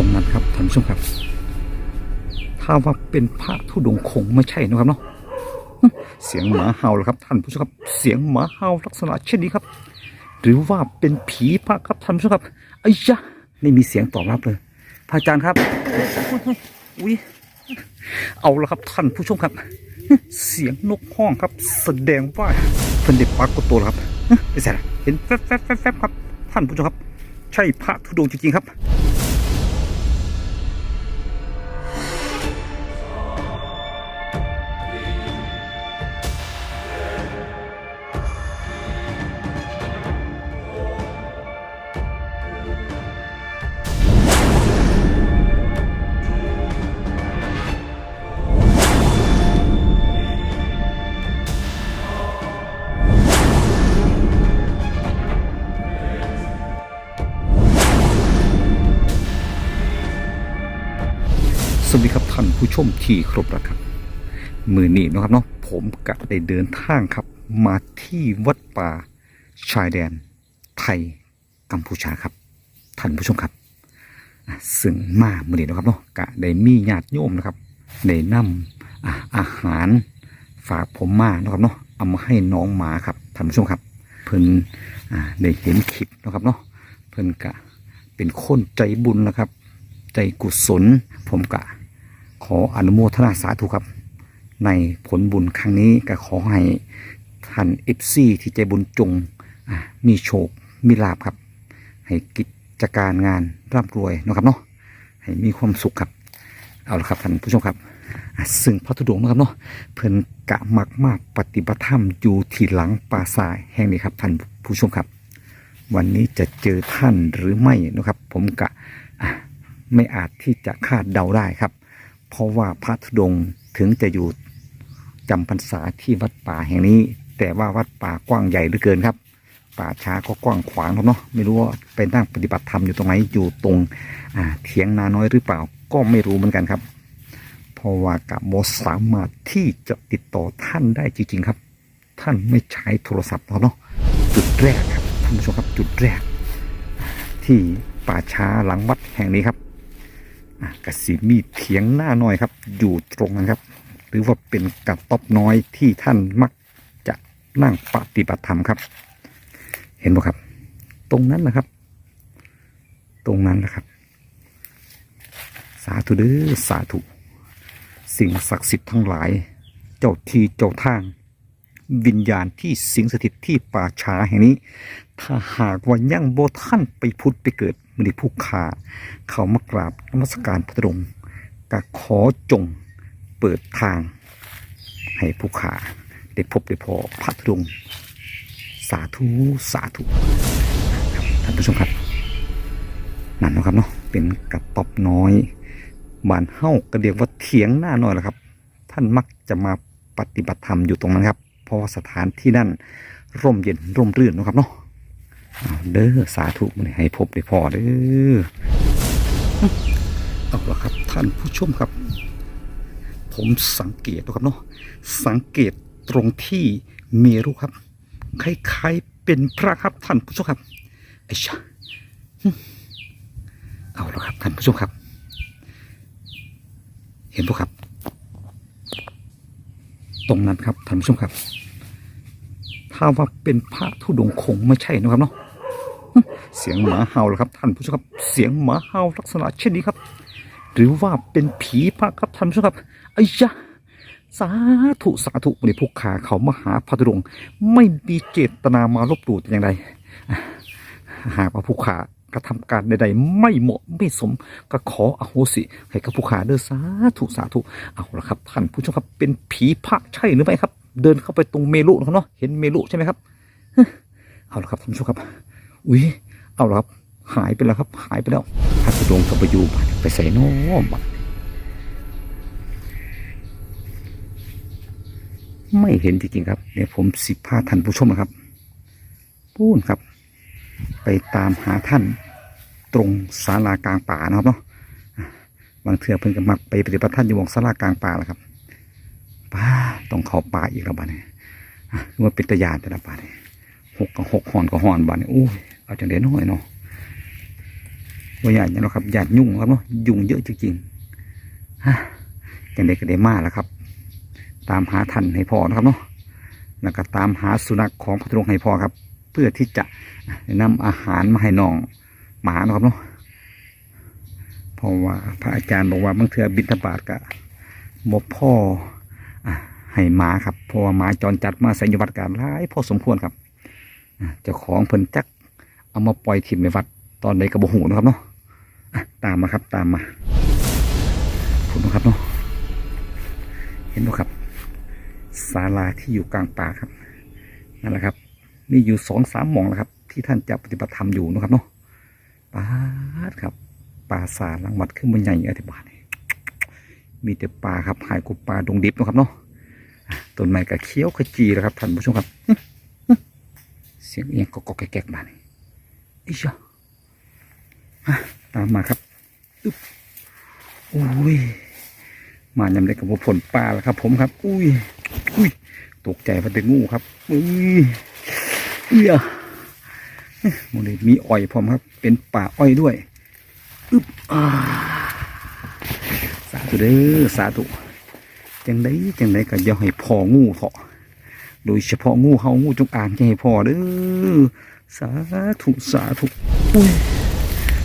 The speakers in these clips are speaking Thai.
ตรงนั้นครับท่านผู้ชมครับ ถ้าว่าเป็นพระธุดงคงไม่ใช่นะครับเนาะเสียงหมาเห่าเหรอครับท่านผู้ชมครับ เสียงหมาเห่าลักษณะเช่นนี้ครับ หรือว่าเป็นผีพระครับท่านผู้ชมครับไอ้ยะไม่มีเสียงตอบรับเลยพระอาจารย์ครับอุ้ยเอาละครับท่านผู้ชมครับ เสียงนกห้องครับ แสดงว่าเพิ่นได้ปรากฏตัวแล้วครับไปแซ่ละเห็นแฟบแฟบแฟบแฟบครับ ท่านผู้ชมครับ ใช่พระธุดงจริงๆครับ มที่ครบแล้วครับ มือนี้นะครับเนาะผมกะได้เดินทางครับ มาที่วัดป่าชายแดน ไทยกัมพูชาครับท่านผู้ชมครับซึ่งมามือนี้นะครับเนาะกะได้มีญาติโยมนะครับได้นำอะอาหารฝากผมมานะครับเนาะเอามาให้น้องหมาครับท่านผู้ชมครับ เพิ่นได้เห็นคลิปนะครับเนาะเพิ่นกะเป็นคนใจบุญนะครับ ใจกุศลผมกะ ขออนุโมทนาสาธุครับ ในผลบุญครั้งนี้ก็ขอให้ท่านเอฟซีที่ใจบุญจงมีโชค มีลาบครับ ให้กิจการงานร่ำรวยนะครับเนาะให้มีความสุขครับ เอาละครับท่านผู้ชมครับ ซึ่งพระธุดงนะครับเนาะเพิ่อนกะมักมากปฏิบัติธรรมอยู่ที่หลังปราสาทแห่งนี้ครับท่านผู้ชมครับ วันนี้จะเจอท่านหรือไม่นะครับ ผมกะไม่อาจที่จะคาดเดาได้ครับ เพราะว่าพระธุดงค์ถึงจะอยู่จำพรรษาที่วัดป่าแห่งนี้ แต่ว่าวัดป่ากว้างใหญ่เหลือเกินครับ ป่าช้าก็กว้างขวางครับเนาะไม่รู้ว่าไปนั่งปฏิบัติธรรมอยู่ตรงไหนอยู่ตรงเถียงนาน้อยหรือเปล่าก็ไม่รู้เหมือนกันครับ เพราะว่ากับโมสามารถที่จะติดต่อท่านได้จริง ๆ ครับ ท่านไม่ใช้โทรศัพท์ครับเนาะจุดแรกครับท่านผู้ชมครับจุดแรก ที่ป่าช้าหลังวัดแห่งนี้ครับ อะสิมีเถียงหน้าน้อยครับ อยู่ตรงนั้นครับ หรือว่าเป็นกระต๊อบน้อยที่ท่านมักจะนั่งปฏิบัติธรรมครับ เห็นไหมครับ ตรงนั้นนะครับ ตรงนั้นนะครับ สาธุเด้อสาธุสิ่งศักดิ์สิทธิ์ทั้งหลาย เจ้าที่เจ้าทาง วิญญาณที่สิงสถิตที่ป่าช้าแห่งนี้ ถ้าหากว่ายังโบท่านไปพุทธไปเกิด มณีผู้ขาเขามากราบนมัสการพระองค์ก็ขอจงเปิดทาง ให้ผู้ขาได้พบได้พอพระองค์สาธุสาธุครับท่านผู้ชมครับนั่นนะครับเนาะเป็นกระต๊อบน้อยบ้านเฮ้าก็เรียกว่าเถียงหน้าน้อยแหละครับ ท่านมักจะมาปฏิบัติธรรมอยู่ตรงนั้นครับ เพราะว่าสถานที่นั่นร่มเย็นร่มรื่นนะครับเนาะ เด้อสาธุมันให้พบได้พอเด้อเอาละครับ ท่านผู้ชมครับ ผมสังเกตนะครับเนาะสังเกตตรงที่เมรุครับ คล้ายๆเป็นพระครับท่านผู้ชมครับไอ้ชะฮึเอาละครับท่านผู้ชมครับ เห็นปะครับ ตรงนั้นครับท่านผู้ชมครับ ถ้าว่าเป็นพระธุดงคงไม่ใช่นะครับเนาะ เสียงหมาเห่าเหรอครับท่านผู้ชมครับ เสียงหมาเห่าลักษณะเช่นนี้ครับ หรือว่าเป็นผีพระครับท่านผู้ชมครับไอ้ยะสาธุสาธุในพวกขาเขามหาพระธุงไม่มีเจตนามาลบหลู่แต่อย่างใดหากว่าผู้ขากระทำการใดๆ ไม่เหมาะไม่สมก็ขออโหสิ ให้กับผู้ขาเด้อสาธุสาธุเอาละครับ ท่านผู้ชมครับเป็นผีพระใช่หรือไม่ครับ เดินเข้าไปตรงเมลุนะครับเนาะเห็นเมลุใช่ไหมครับเอาละครับท่านผู้ชมครับ อุ้ย เอาละครับ หายไปแล้วครับ หายไปแล้วพระธุดงกับไปอยู่บ้านไปใส่น้มบ้านไม่เห็นจริงๆครับเนี่ยวผมสิบพาท่านผู้ชมนะครับพูนครับ ไปตามหาท่านตรงศาลากลางป่านะครับเนาะบางเถื่อเพิ่นก็มักไปปฏิบัติท่านอยู่วงศาลากลางป่าแหละครับป้าต้องเข้าป่าอีกแล้วบ้านนี้อะคือว่าเป็นตะยานแต่ละป่าเนี่ยหกกับหกหอนกับหอนบานนี่อู้ย เอาจังเด่นหน่อยเนาะว่าอย่านี้เนาะครับหยาดยุ่งครับเนาะยุ่งเยอะจริงๆฮะกันเด็กก็ได้มาแล้วครับ ตามหาทันให้พ่อนะครับเนาะแล้วก็ตามหาสุนัขของพระธุงให้พ่อครับ เพื่อที่จะนำอาหารมาให้น้องหมานะครับเนาะเพราะว่าพระอาจารย์บอกว่าบางเทือบิณฑบาตกะบพ่ออะให้หมาครับเพราะว่าหมาจรจัดมาใส่อยวัดการร้ายพอสมควรครับอะเจ้าของเพิ่นจัก เอามาปล่อยถิ่มในวัดตอนใดกระบหูนะครับเนาะตามมาครับตามมาคุณนะครับเนาะเห็นไหมครับศาลาที่อยู่กลางป่าครับนั่นแหละครับมีอยู่สองสามหมองแล้วครับ ที่ท่านจะปฏิบัติธรรมอยู่นะครับเนาะป่าครับป่าสาลังวัดขึ้นบนใหญ่อธิบายมีแต่ป่าครับหายกูป่าดงดิบนะครับเนาะต้นไม้ก็เขียวขจีแล้วครับท่านผู้ชมครับ เสียงเอียงก็กแก๊กมานี่ อิชะอะตามมาครับอึ๊บอุ้ยมายำได้กับผลปลาแล้วครับ ผมครับ อุ้ยอุ้ยตกใจว่าเป็นงูครับอุ้ยเอื้อโมเลมีอ้อยพร้อมครับ เป็นป่าอ้อยด้วยอึ๊บอ่าสาธุเด้อสาธุจังไดจังไดก็อย่าให้พองูเถาะโดยเฉพาะงูเห่างูจงอางจะให้พอเด้อ สาธุสาธุอุ้ย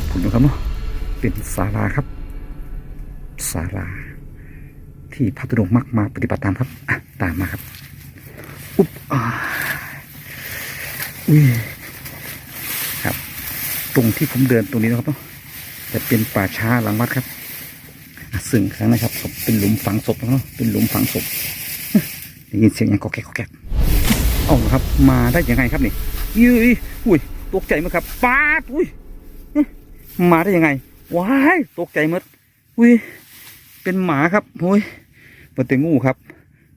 คุณดูครับเนาะเป็นศาลาครับศาลา ที่พระตุดงค์มักมาปฏิบัติตามครับอะตามมาครับ อุ๊บอ่าอุ้ยครับ ตรงที่ผมเดินตรงนี้นะครับเนาะจะเป็นป่าช้าหลังวัดครับอะซึ่งครั้งนะครับผมเป็นหลุมฝังศพนะครับเนาะเป็นหลุมฝังศพได้ยินเสียงอย่างกอแกกกอแกกเอาละครับ มาได้ยังไงครับนี่ ยืยอุ้ยตกใจมั้ยครับป้าอุ้ยมาได้ยังไงว้ายตกใจหมดอุ้ยเป็นหมาครับโอ้ยเป็นแต่งูครับ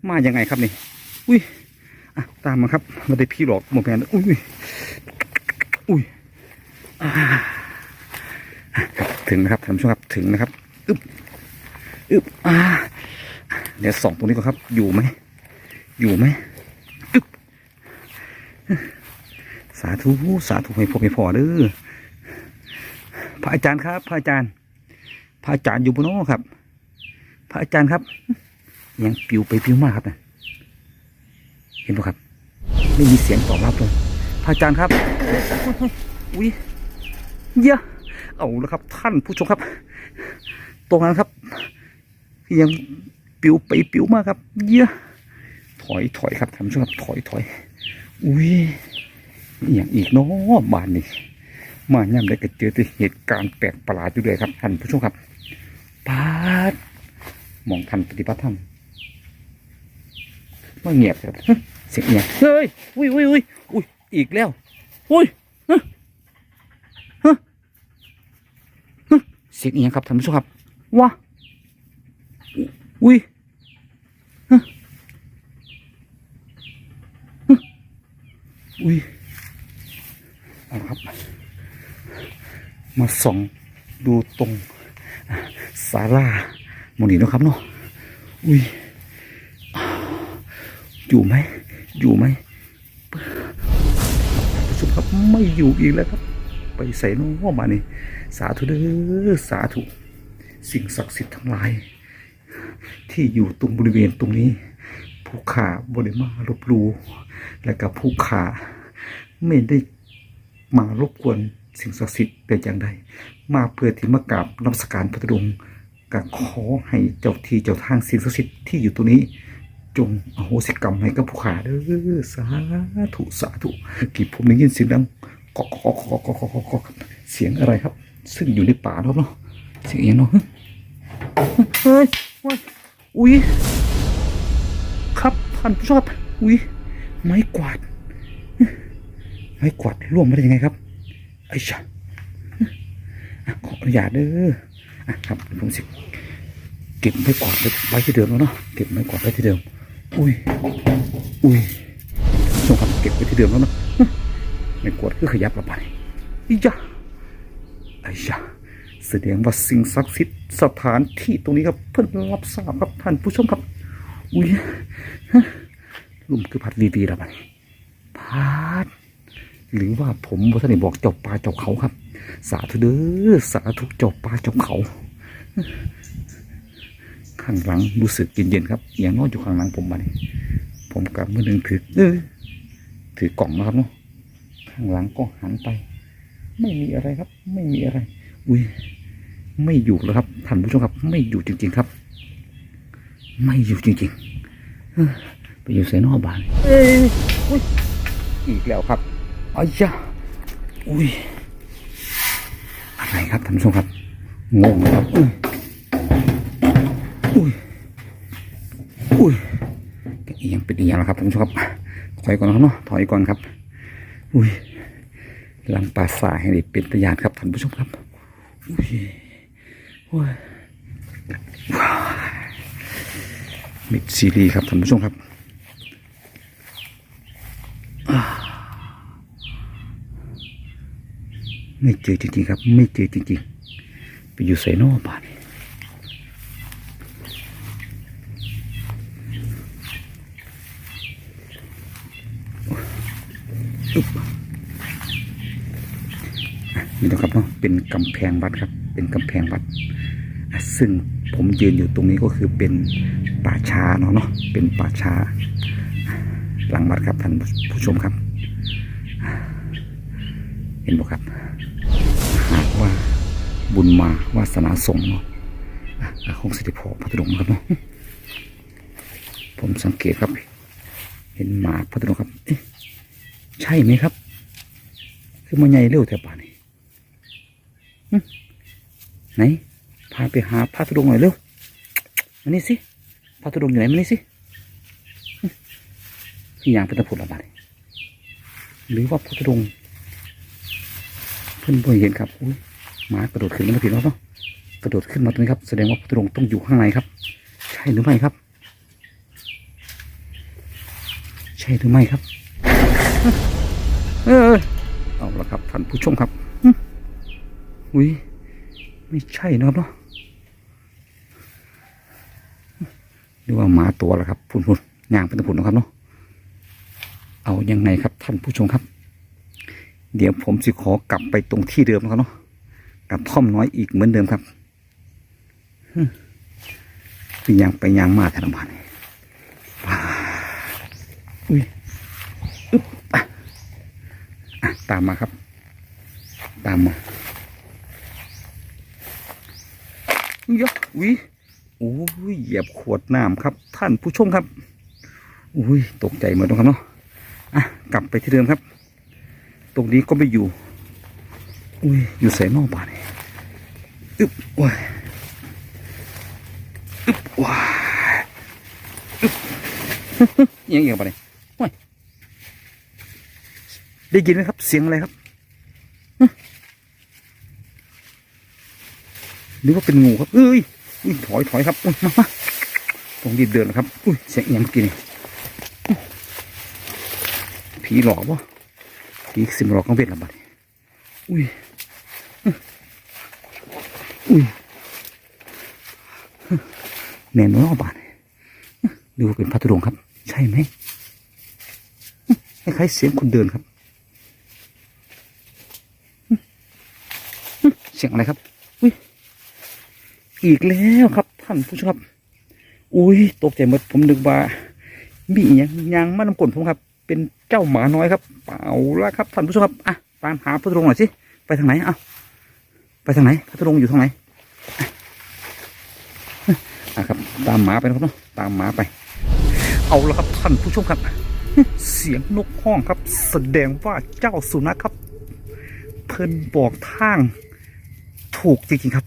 มายังไงครับนี่ อุ้ยอะตามมาครับไมาได้พี่หลอกหมดแผนอุ้ยอุ้ยถึงนะครับท่านผู้ชมครับถึงนะครับอึบอึบอ่าเดี๋ยวสองตรงนี้ก่อนครับ อยู่ไหมอยู่ไหมสาธุสาธุให้พวกให้พอเด้อพระอาจารย์ครับ พระอาจารย์ พระอาจารย์อยู่บนโน้ครับ พระอาจารย์ครับ ยังปลิวไปปลิวมาครับนะเห็นปะครับ ไม่มีเสียงตอบรับเลยพระอาจารย์ครับอุ้ยเยอะเอาแล้วครับ ท่านผู้ชมครับ ตรงนั้นครับ ยังปลิวไปปลิวมาครับ เยอะถอยถอยครับท่านผู้ชมครับถอยถอยอุ้ย อย่างอีกเนาะบานนี่มาย่ำได้ก็เจอแต่เหตุการณ์แปลกประหลาดอยู่เลยครับท่านผู้ชมครับปาดมองทันปฏิบัติธรรมว่าเงียบครับเสียงเงียบเฮ้ยอุ้ยอุ้ยอุ้ยอุ้ยอีกแล้วอุ้ยฮะฮะฮะเสียงเอียงครับท่านผู้ชมครับว้าอุ้ยอุ้ย ละครับ มาส่องดูตรงศาลาโมนีนะครับเนาะอุ้ยอยู่ไหมอยู่ไหมผู้ชมครับไม่อยู่อีกแล้วครับ ไปใส่น้องมานี่สาธุเด้อสาธุสิ่งศักดิ์สิทธิ์ทั้งหลาย ที่อยู่ตรงบริเวณตรงนี้ ผู้ขาบริมาลบลูและกับผู้ขาไม่ได้ มารบกวนสิ่งศักดิ์สิทธิ์แต่อย่างใดมาเพื่อที่มากราบนมัสการพระธุดงค์ก็ขอให้เจ้าที่เจ้าทางสิ่งศักดิ์สิทธิ์ที่อยู่ตรงนี้ จงอโหสิกรรมให้กับผู้ขาเด้อสาธุสาธุกี้ผมได้ยินเสียงดังกอกกอกกอกกอกกอกกอกเสียงอะไรครับ ซึ่งอยู่ในป่าเนาะเนาเสียงเอียงเนาะเฮ้ยเฮ้ยอุ้ยครับท่านผู้ชมครับอุ้ยไม้กวาด ไม้กวาดร่วงมาได้ยังไงครับไอ้ชะขออนุญาตเด้ออะครับผมสิเก็บไม้กวาดไว้ที่เดิมแล้วเนาะเก็บไม้กวาดไว้ที่เดิม อุ้ยอุ้ยท่านผู้ชมครับเก็บไว้ที่เดิมแล้วเนาะไม้กวาดคือขยับละไปอีจ้ะไอ้ชะแสดงว่าสิ่งศักดิ์สิทธิ์สถานที่ตรงนี้ครับเพิ่นรับทราบครับท่านผู้ชมครับ อุ้ยฮะลุ่มคือพัดวีวีแล้วมันพัด หรือว่าผมบอสนี่บอกเจ้าป่าเจ้าเขาครับ สาธุเด้อสาธุเจ้าป่าเจ้าเขา ข้างหลังรู้สึกเย็นๆครับ อย่างน้อยอยู่ข้างหลังผมมาเนี่ยผมกับมือหนึ่งถือเออถือกล่องนะครับเนาะข้างหลังก็หันไป ไม่มีอะไรครับ ไม่มีอะไร อุ้ยไม่อยู่แล้วครับท่านผู้ชมครับ ไม่อยู่จริง ๆครับ ไม่อยู่จริงๆไปอยู่เซนอบานเอ้ยอีกแล้วครับ อ้ยจ้าอุ้ย อะไรครับท่านผู้ชมครับงงครับอุ้ยอุ้ยอุ้ยเอียงเป็นเอียงแล้วครับท่านผู้ชมครับถอยก่อนนะครับเนาะถอยก่อนครับ อุ้ยลำปลาสายให้ดิเป็นตะยานครับท่านผู้ชมครับอุ้ยโอ้ยว้าวมิดซีรีส์ครับท่านผู้ชมครับอ่า ไม่เจอจริงๆครับ ไม่เจอจริงๆ ไปอยู่ไซโนอบ้านนี่นะครับเนาะเป็นกำแพงวัดครับ เป็นกำแพงวัด ซึ่งผมยืนอยู่ตรงนี้ก็คือเป็นป่าช้าเนาะเนาะเป็นป่าช้า หลังวัดครับท่านผู้ชมครับ เห็นบ่ครับ บุญมาวาสนาส่งเนาะอะคงสิทธิพอพระธุงครับเนาะผมสังเกตครับ เห็นหมาพระธุงครับเอ๊ะใช่ไหมครับ คือมันใหญ่เร็วแต่ป่านนี้ไหนพาไปหาพระธุงหน่อยเร็วมานี่สิพระธุงอยู่ไหนมานี่สิพี่ยางเป็นตะพุดละบาดหรือว่าพระธุงเพิ่อนบ่อนเห็นครับอุ้ย หมากระโดดขึ้นมาผิดแล้วเนาะกระโดดขึ้นมาตรงนี้ครับ แสดงว่าพระธุดงค์ต้องอยู่ข้างในครับ ใช่หรือไม่ครับ ใช่หรือไม่ครับ เออเอาละครับท่านผู้ชมครับอุ้ยไม่ใช่นะครับเนาะหรือว่าหมาตัวละครับพุ่นพุ่นย่างเป็นตะพุ่นนะครับเนาะเอายังไงครับท่านผู้ชมครับ เดี๋ยวผมสิขอกลับไปตรงที่เดิมนะครับเนาะ กับท่อมน้อยอีกเหมือนเดิมครับหึคือยางไปยางมาแถวบ้านนี่ว้าอุ้ยอึ๊บอะอะตามมาครับ ตามมายะวิโอ้ยเหยียบขวดน้ำครับ ท่านผู้ชมครับอุ้ยตกใจเหมือนกันเนาะอะกลับไปที่เดิมครับ ตรงนี้ก็ไม่อยู่ อุ้ยอยู่ใส่นอกบ้านนี่อึบว้ายอึบว้ายอึบยังเอียงไปเลยว้ายได้ยินไหมครับ เสียงอะไรครับหรือว่าเป็นงูครับเอ้ยอุ้ยถอยถอยครับอุ้ยมามาต้องรีบเดินนะครับอุ้ยเสียงเอียงเมื่อกี้นี่ผีหลอกวะผีสิมหลอกของเวทละบัดอุ้ย อุ้ยแน่นอนบานดูเป็นพัทลุงครับ ใช่ไหมคล้ายๆเสียงคนเดินครับ เสียงอะไรครับ อุ้ยอีกแล้วครับ ท่านผู้ชมครับ อุ้ยตกใจหมดผมนึกว่ามีอหยังยางมานำกลนผมครับ เป็นเจ้าหมาน้อยครับ เปล่าละครับท่านผู้ชมครับอะตามหาพระธุดงค์หน่อยสิไปทางไหนอ้า ไปทางไหนพระธุดงค์อยู่ทางไหนอะครับ ตามหมาไปนะครับเนาะตามหมาไป เอาละครับท่านผู้ชมครับ เสียงนกห้องครับ แสดงว่าเจ้าสุนัขครับ เพิ่นบอกทาง ถูกจริงๆครับ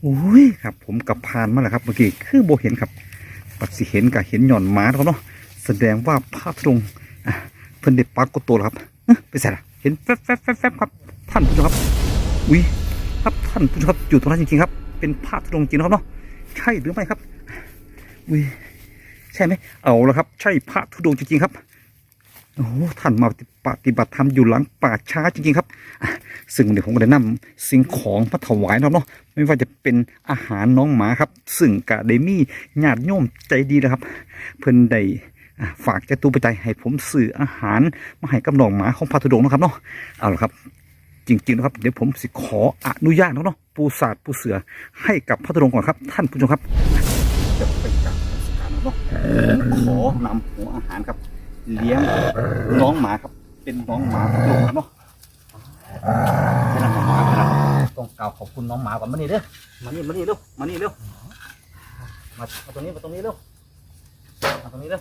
โอ้ยครับ ผมกับพานมาแล้วครับเมื่อกี้คือโบเห็นครับปัดสิเห็นกับเห็นหย่อนหมาแล้วเนาะแสดงว่าพระธุดงค์เพิ่นได้ปรากฏตัวแล้วครับเอ๊ะไปใส่ละเห็นแฟบแฟบแฟบแฟบครับ ท่านผู้ชมครับอุ้ย ครับท่านผู้ชมครับอยู่ตรงนั้นจริงๆครับ เป็นพระธุดงค์จริงนะครับเนาะใช่หรือไม่ครับอุ้ยใช่ไหมเอาละครับ ใช่พระธุดงค์จริงๆครับโอ้ท่านมาปฏิบัติธรรมอยู่หลังป่าช้าจริงๆครับซึ่งเดี๋ยวผมก็ได้นำสิ่งของมาถวายนะครับเนาะไม่ว่าจะเป็นอาหารน้องหมาครับ ซึ่งกะได้มีญาติโยมใจดีนะครับ เพิ่นได้ฝากเจ้าตู้ปัจจัยให้ผมสื่ออาหารมาให้กับน้องหมาของพระธุดงค์นะครับเนาะเอาละครับ จริงๆนะครับเดี๋ยวผมสิขออนุญาตเนาะปูศาสตร์ปูเสือให้กับพระธุดงค์ก่อนครับ ท่านผู้ชมครับจะไปกราบนมัสการเนาะขอนำหัวอาหารครับ เลี้ยงน้องหมาครับ เป็นน้องหมาพระธุดงค์เนาะเป็นน้องหมาครับต้องกล่าวขอบคุณน้องหมาก่อนมานี่เด้อมานี่มานี่เร็วมานี่เร็วมามาตรงนี้มาตรงนี้เร็วมาตรงนี้เร็ว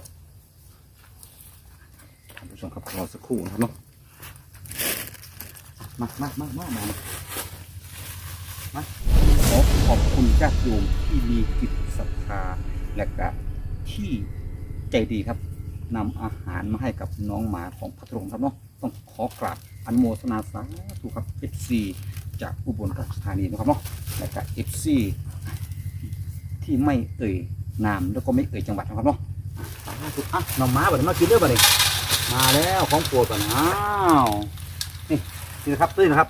ท่านผู้ชมครับรอสักครู่นะครับเนาะ มามามามามามาขอขอบคุณญาติโยมที่มีจิตศรัทธาและก็ที่ใจดีครับนำอาหารมาให้กับน้องหมาของพระธุดงครับเนาะต้องขอกราบอันโมทนาสาธุครับ FC จากอุบลราชธานีนะครับเนาะและก็ FC ที่ไม่เอ่ยนามแล้วก็ไม่เอ่ยจังหวัดนะครับเนาะอะน้องหมาบัดนี้มากินเด้อบัดนี้มาแล้วของโปรดบัดนี้อ้าว นี่นะครับตื้นนะครับ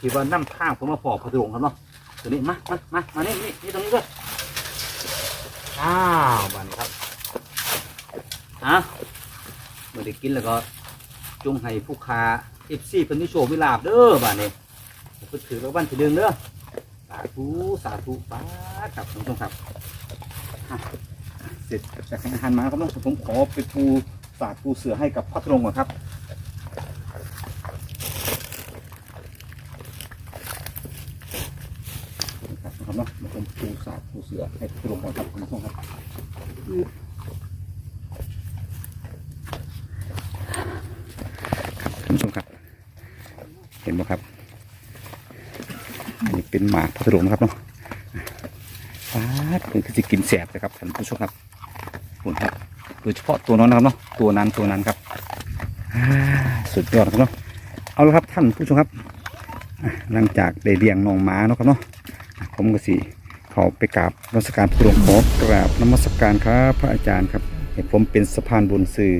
ที่ว่านั่ข้างผมมาพอพระธุงครับเนาะตัวนี้มามามามานี่นี่นี่ตรงนี้ด้วยอ้าวบัดนี้ครับอะเมื่อได้กินแล้วก็จงให้ผู้ค้า FC เพิ่นที่โชว์วิลาบเด้อบัดนี้เพิ่นถือรางวัลที่หนึ่งเด้อสาธุสาธุป้าดครับคุณผู้ชมครับเสร็จจากอาหารมาครับน้องผมขอไปปูสาดปูเสือให้กับพัทรงก่อนครับนะครับเนาะมาผมปูสาดปู เสือให้พัทรงก่อครับคุณผู้ชมครับคุณผู้ชมครับ เห็นไหมครับ อันนี้เป็นหมาพัทลุนะครับเนาะฟาดเป็นคือสิกินแสบนะครับท่านผู้ชมครับคุณครับโดยเฉพาะตัวนั้นนะครับเนาะตัวนั้นตัวนั้นครับสุดยอดครับเนาะเอาละครับท่านผู้ชมครับ หลังจากได้เลี้ยงน้องหมาเนาะครับเนาะผมก็สิ เขาไปกราบนมัสการพระหลวงขอกราบนมัสการครับพระอาจารย์ครับให้ผมเป็นสะพานบุญสื่อ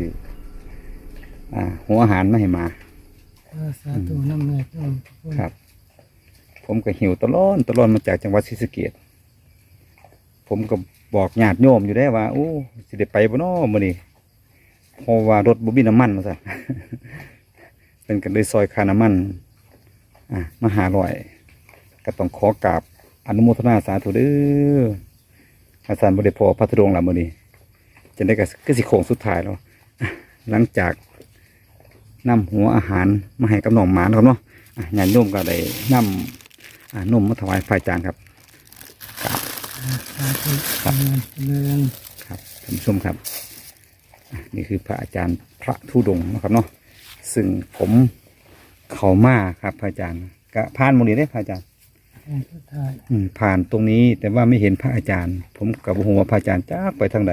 อ่าหัวอาหารมาให้หมาเออสาธุน้ำแม่ทุกคนครับ ผมก็หิวตลอดตลอดมาจากจังหวัดศรีสะเกษผมก็บอกญาติโยมอยู่ได้ว่าโอ้สิได้ไปบ่น้อมื้อนี้เพราะว่ารถบ่มีน้ำมันว่าซั่นเป็นกันเลยซอยค่าน้ำมัน อะมาหาร่อย ก็ต้องขอกราบ อนุโมทนาสาธุเด้ออาจารย์บ่ได้พอพัทดงล่ะมื้อนี้จะได้ก็คือสิโค้งสุดท้ายแล้วอะหลังจากนำหัวอาหารมาให้กับน้องหมาเนาะครับเนาะอะญาติโยมก็ได้นำอ่านมมาถวายฝ่ายจานครับสาธุเจริญเจริญครับท่านผู้ชมครับอะนี่คือพระอาจารย์พระธุดงค์นะครับเนาะซึ่งผมเขามาครับพระอาจารย์ก็ผ่านหมดเลยได้พระอาจารย์ องค์สุดท้ายอืมผ่านตรงนี้ แต่ว่าไม่เห็นพระอาจารย์ ผมกับหัวาพระอาจารย์จ้ากไปทางใด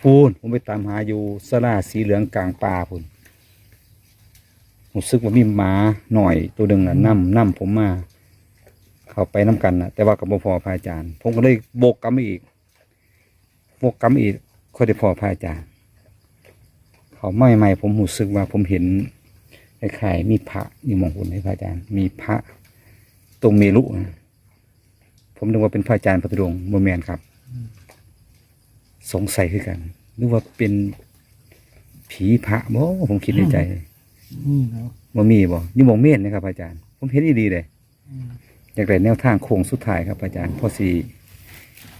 พูนผมไปตามหาอยู่สลาสีเหลืองกลางป่าพุ่นผมซึกว่ามีหมาหน่อยตัวหนึ่งน่ะนั่มนั่มผมมา เข้าไปน้กันนะแต่ว่ากับบ่พอพระอาจารย์ ผมก็เลยโบกกรรมอีกโบกกรรมอีกค่อยได้พอพระอาจารย์ เขาไม่ไม่ผมรู้สึกว่าผมเห็นคล้ายๆมีพระอยู่หมองคุณให้พระอาจารย์ มีพระ ตรงเมรุนะผมนึกว่าเป็นพระอาจารย์พระธุดงค์โมแมนครับ สงสัยคือกันนึกว่าเป็นผีพระบ่ผมคิดในใจนี่เนาะว่ามีบ่นี่มองเมนนะครับพระอาจารย์ ผมเห็นดีเลยอืมอยากได้แนวทางโค้งสุดท้ายครับ อาจารย์พอสี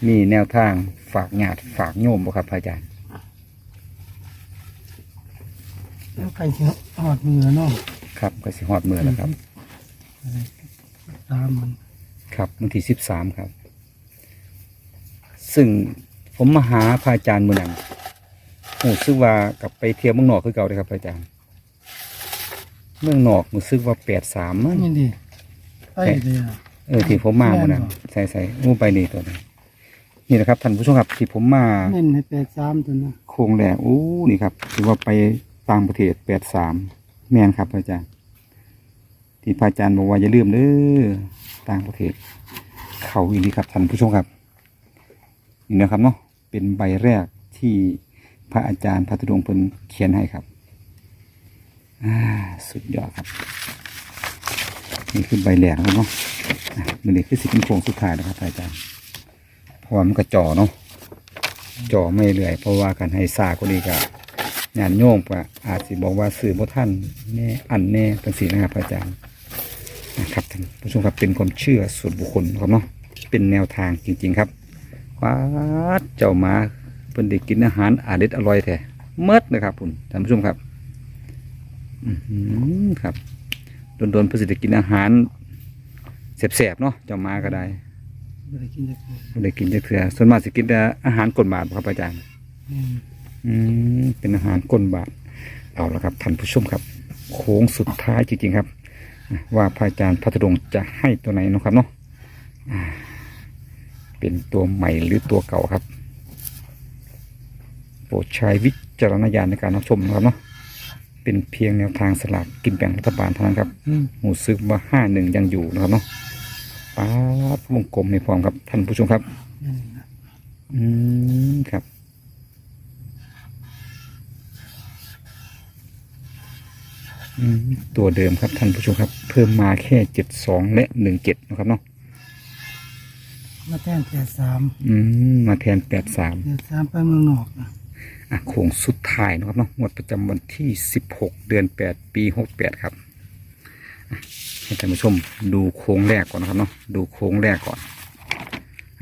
มีแนวทางฝากญาติฝากโยมบ่ครับ อาจารย์แล้วใครที่หอดมือเนาะครับก็สิฮอดมือแล้วครับ อะไรตามมันครับวันที่สิบสามครับ ซึ่งผมมาหาพระอาจารย์มือนั้นโอ้ซึ่งว่ากลับไปเที่ยวเมืองนอกคือเก่าเลยครับพระอาจารย์ เมืองนอกรู้สึกว่าแปดสามมั้งนี่ดิไปเลยอะเออที่ผมมาเมื่อนั้นใส่ใส่งูไปนี่ตัวนี้นี่นะครับท่านผู้ชมครับที่ผมมาเน้นให้แปดสามตัวนะโครงแรกอู้นี่ครับถือว่าไปต่างประเทศแปดสามแม่นครับอาจารย์ ที่พระอาจารย์บอกว่าอย่าลืมเด้อต่างประเทศ เขาอีนี่ครับท่านผู้ชมครับนี่นะครับเนาะเป็นใบแรกที่พระอาจารย์พระธุดงค์เพิ่นเขียนให้ครับสุดยอดครับนี่คือใบแรกแล้วเนาะมันนี่คือสิเป็นโครงสุดท้ายนะครับอาจารย์เพราะว่ามันก็จ่อเนาะจ่อไม่เรื่อย เพราะว่าการให้ซาก็ดีกับงานโยมก็อาจสิบอกว่าสื่อบ่ท่านแน่อันแน่ตั้งสีนะครับอาจารย์ นะครับท่านผู้ชมครับเป็นความเชื่อส่วนบุคคลนะครับเนาะเป็นแนวทางจริง ๆครับว้าดเจ้าหมาเพิ่นได้กินอาหารอาเด็ดอร่อยแท้เมิดเลยครับคุณท่านผู้ชมครับอือหือครับโดนๆเพิ่นสิได้กินอาหารแสบๆเนาะเจ้าหมาก็ได้ไม่ได้กินจะเกิดบ่ได้กินจักเทื่อส่วนมากสิกินแต่อาหารก้นบาทบ่ครับอาจารย์แม่นอืมเป็นอาหารก้นบาทเอาละครับท่านผู้ชมครับ โค้งสุดท้ายจริงๆครับอะ ว่าพระอาจารย์พัทดงค์จะให้ตัวไหนเนาะครับเนาะอ่าเป็นตัวใหม่หรือตัวเก่าครับ โปรดใช้วิจารณญาณในการรับชมนะครับเนาะเป็นเพียงแนวทางสลากกินแบ่งรัฐบาลเท่านั้นครับอืมหมูซึกว่าห้าหนึ่งยังอยู่นะครับเนาะป้าดวงกลมในพร้อมครับท่านผู้ชมครับแม่นนะอืมครับ อืม ตัวเดิมครับท่านผู้ชมครับ เพิ่มมาแค่เจ็ดสองและหนึ่งเจ็ดนะครับเนาะมาแท่นแปดสามอืมมาแทนแปดสามแปดสามไปเมืองนอกนะอะโค้งสุดท้ายนะครับเนาะงวดประจำวันที่สิบหกเดือนแปดปีหกแปดครับอะให้ท่านผู้ชมดูโค้งแรกก่อนนะครับเนาะดูโค้งแรกก่อน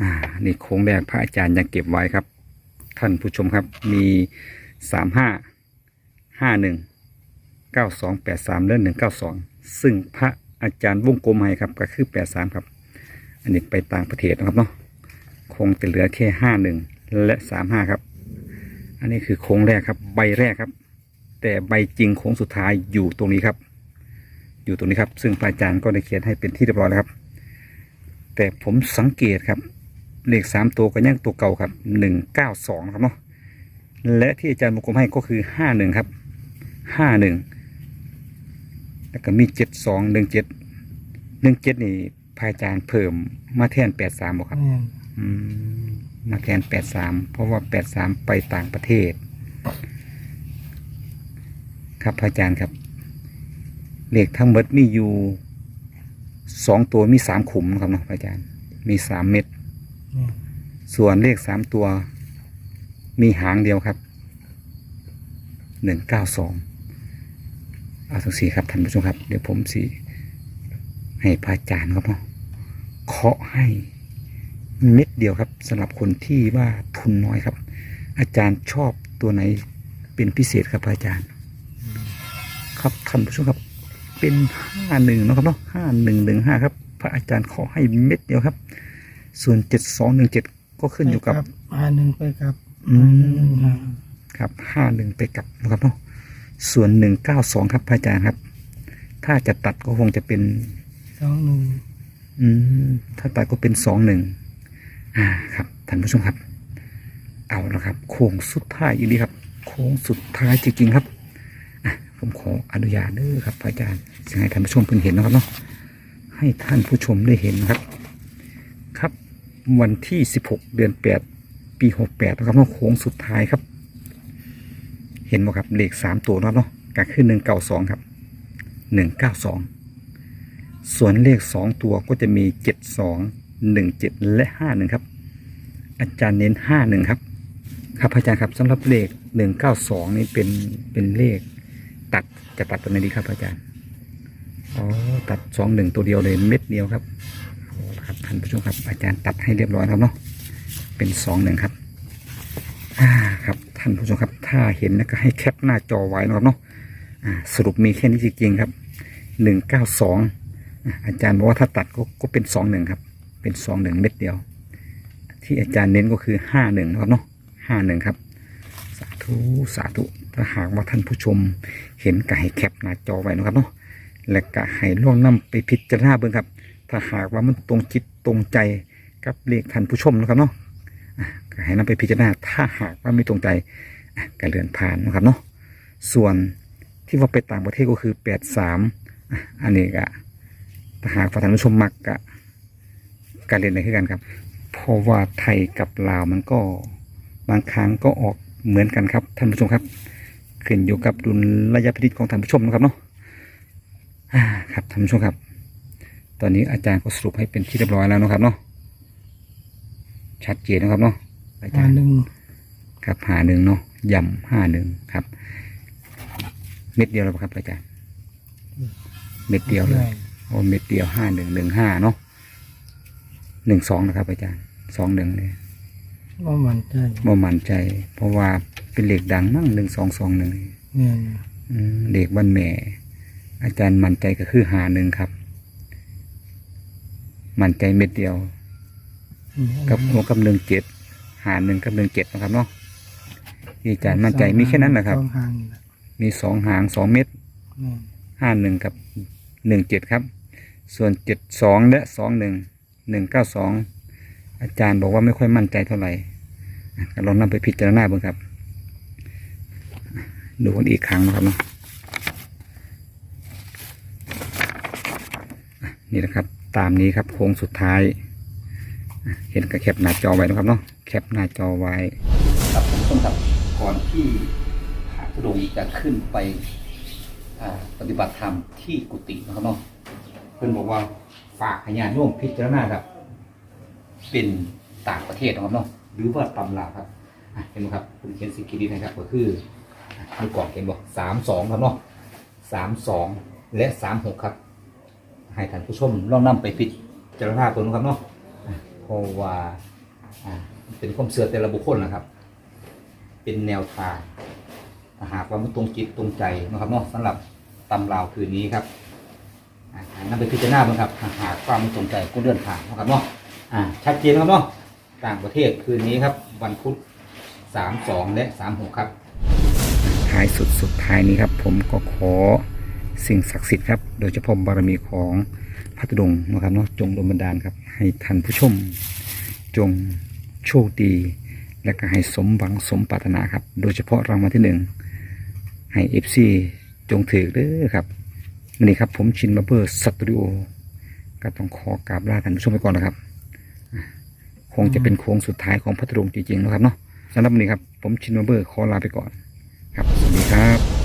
อ่า นี่โค้งแรกพระอาจารย์ยังเก็บไว้ครับ ท่านผู้ชมครับมีสามห้าห้าหนึ่ง เก้าสองแปดสามและหนึ่งเก้าสองซึ่งพระอาจารย์วงกลมให้ครับก็คือแปดสามครับ อันนี้ไปต่างประเทศนะครับเนาะคงจะเหลือแค่ห้าหนึ่งและสามห้าครับ อันนี้คือโค้งแรกครับ ใบแรกครับ แต่ใบจริงโค้งสุดท้ายอยู่ตรงนี้ครับ อยู่ตรงนี้ครับ ซึ่งพระอาจารย์ก็ได้เขียนให้เป็นที่เรียบร้อยแล้วครับ แต่ผมสังเกตครับเลขสามตัวก็ยังตัวเก่าครับหนึ่งเก้าสองครับเนาะและที่อาจารย์วงกลมให้ก็คือห้าหนึ่งครับห้าหนึ่ง แล้วก็มีเจ็ดสองหนึ่งเจ็ดหนึ่งเจ็ดนี่พระอาจารย์เพิ่มมาแทนแปดสามบอกครับแม่นอืมมาแทนแปดสามเพราะว่าแปดสามไปต่างประเทศ ครับพระอาจารย์ครับเลขทั้งหมดมีอยู่สองตัวมีสามขุมนะครับเนาะพระอาจารย์ มีสามเม็ดแม่นส่วนเลขสามตัว มีหางเดียวครับหนึ่งเก้าสอง เอาทั้งสี่ครับท่านผู้ชมครับ เดี๋ยวผมสีให้พระอาจารย์ครับเนาะเคาะให้เม็ดเดียวครับสำหรับคนที่ว่าทุนน้อยครับ อาจารย์ชอบตัวไหนเป็นพิเศษครับพระอาจารย์ ครับท่านผู้ชมครับ เป็นห้าหนึ่งนะครับเนาะห้าหนึ่งหนึ่งห้าครับ พระอาจารย์ขอให้เม็ดเดียวครับ ส่วนเจ็ดสองหนึ่งเจ็ดก็ขึ้นอยู่กับไปหาหนึ่งไปกับอืมหนึ่งหาครับห้าหนึ่งไปกลับนะครับเนาะ ส่วนหนึ่งเก้าสองครับพระอาจารย์ครับ ถ้าจะตัดก็คงจะเป็น สองหนึ่งอืมถ้าตัดก็เป็นสองหนึ่งอ่าครับท่านผู้ชมครับ เอาละครับ โค้งสุดท้ายอีกทีครับ โค้งสุดท้ายจริงๆครับอะผมขออนุญาตเด้อครับพระอาจารย์จะให้ท่านผู้ชมเพิ่งเห็นนะครับเนาะให้ท่านผู้ชมได้เห็นนะครับ ครับ วันที่สิบหกเดือนแปดปีหกแปดนะครับเนาะโค้งสุดท้ายครับเห็นไหมครับเลขสามตัวนะครับเนาะก็คือหนึ่งเก้าสองครับหนึ่งเก้าสองส่วนเลขสองตัวก็จะมีเจ็ดสองหนึ่งเจ็ดและห้าหนึ่งครับ อาจารย์เน้นห้าหนึ่งครับ ครับอาจารย์ครับสำหรับเลขหนึ่งเก้าสองนี่เป็นเป็นเลข ตัดจะตัดตัวไหนดีครับอาจารย์อ๋อตัดสองหนึ่งตัวเดียวเลยเม็ดเดียวครับครับท่านผู้ชมครับอาจารย์ตัดให้เรียบร้อยครับเนาะเป็นสองหนึ่งครับ อ่าครับท่านผู้ชมครับ ถ้าเห็นแล้วก็ให้แคปหน้าจอไว้นะครับเนาะอ่าสรุปมีแค่นี้จริงๆครับหนึ่งเก้าสองอาจารย์บอกว่าถ้าตัดก็ก็เป็นสองหนึ่งครับ เป็นสองหนึ่งเม็ดเดียว ที่อาจารย์เน้นก็คือห้าหนึ่งนะครับเนาะห้าหนึ่งครับ สาธุสาธุถ้าหากว่าท่านผู้ชมเห็นก็ให้แคปหน้าจอไว้นะครับเนาะและก็ให้ล่วงนำไปพิจารณาเบิ่งครับ ถ้าหากว่ามันตรงจิตตรงใจกับเลขท่านผู้ชมนะครับเนาะ ให้นำไปพิจารณาถ้าหากว่าไม่ตรงใจอะก็เลื่อนผ่านนะครับเนาะส่วนที่ว่าไปต่างประเทศก็คือแปดสามอันนี้ก็ถ้าหากว่าท่านผู้ชมมักก็การเรียนในคือกันครับเพราะว่าไทยกับลาวมันก็บางครั้งก็ออกเหมือนกันครับท่านผู้ชมครับขึ้นอยู่กับดุลระยะพินิจของท่านผู้ชมนะครับเนาะครับท่านผู้ชมครับ ตอนนี้อาจารย์ก็สรุปให้เป็นที่เรียบร้อยแล้วนะครับเนาะชัดเจนนะครับเนาะ อาหาจารย์หนึ่งครับหาหนึ่งเนาะย่ำห้าหนึ่งครับเม็ดเดียวแล้วครับอาจารย์เม็ดเดียวเลยใช่โอ้อ้เม็ดเดียวห้าหนึ่งหนึ่งห้าเนาะหนึ่งสองนะครับ อาจารย์สองหนึ่งเนี่ยว่ามันใจบ่มั่นใจ เพราะว่าเป็นเหล็กดังมั่งหนึ่งสองสองหนึ่งแม่นเหล็กบ้านแม่ อาจารย์มั่นใจก็คือหาหนึ่งครับ มั่นใจเม็ดเดียวอืมกับหัวกับหนึ่งเจ็ด หาหนึ่งกับหนึ่งเจ็ดนะครับเนาะที่อาจารย์มั่นใจมีแค่นั้นแหละครับ สองหางนี่แหละมีสองหางสองเม็ดแม่นห้าหนึ่งกับหนึ่งเจ็ดครับ ส่วนเจ็ดสองและสองหนึ่งหนึ่งเก้าสองอาจารย์บอกว่าไม่ค่อยมั่นใจเท่าไหร่อะก็ลองนำไปพิจารณาเบ้างครับ ดูกันอีกครั้งนะครับเนาะอะนี่นะครับ ตามนี้ครับโค้งสุดท้ายอะเห็นกับแคปหน้าจอไว้นะครับเนาะ แคปหน้าจอไว้ ครับผมต้องครับก่อนที่พระธุดงค์จะขึ้นไปอ่าปฏิบัติธรรมที่กุฏินะครับเนาะเพื่อนบอกว่าฝากพญาโยมพิจารณาครับ เป็นต่างประเทศนะครับเนาะหรือว่าตำราครับอะเห็นไหมครับคุณเขียนสิกิรินะครับก็คืออะมีกล่องเขียนบอกสามสองครับเนาะสามสองและสามหกครับ ให้ท่านผู้ชมลองนำไปพิจารณาตัวนะครับเนาะอะเพราะว่าอ่า เป็นความเสื่อแต่ละบุคคลนะครับ เป็นแนวทางหากว่ามันตรงจิตตรงใจนะครับเนาะสำหรับตำราวคืนนี้ครับอ่านำไปพิจารณาบ้างครับหากความมันตรงใจก็เลื่อนผ่านนะครับเนาะอ่าชัดเจนครับเนาะต่างประเทศคืนนี้ครับวันพุธสามสองและสามหกครับท้ายสุดสุดท้ายนี้ครับ ผมก็ขอสิ่งศักดิ์สิทธิ์ครับ โดยเฉพาะบารมีของพระธุดงนะครับเนาะจงดลบันดาลครับ ให้ท่านผู้ชมจง โชคดี และก็ให้สมหวังสมปรารถนาครับ โดยเฉพาะรางวัลที่หนึ่งให้เอฟซีจงถือเด้อครับวันนี้ครับผมชินมาเบอร์สตูดิโอก็ต้องขอกราบลาท่านผู้ชมไปก่อนนะครับคงจะเป็นโค้งสุดท้ายของพัทลุงจริงๆนะครับเนาะสำหรับวันนี้ครับผมชินมาเบอร์ขอลาไปก่อน ครับสวัสดีครับ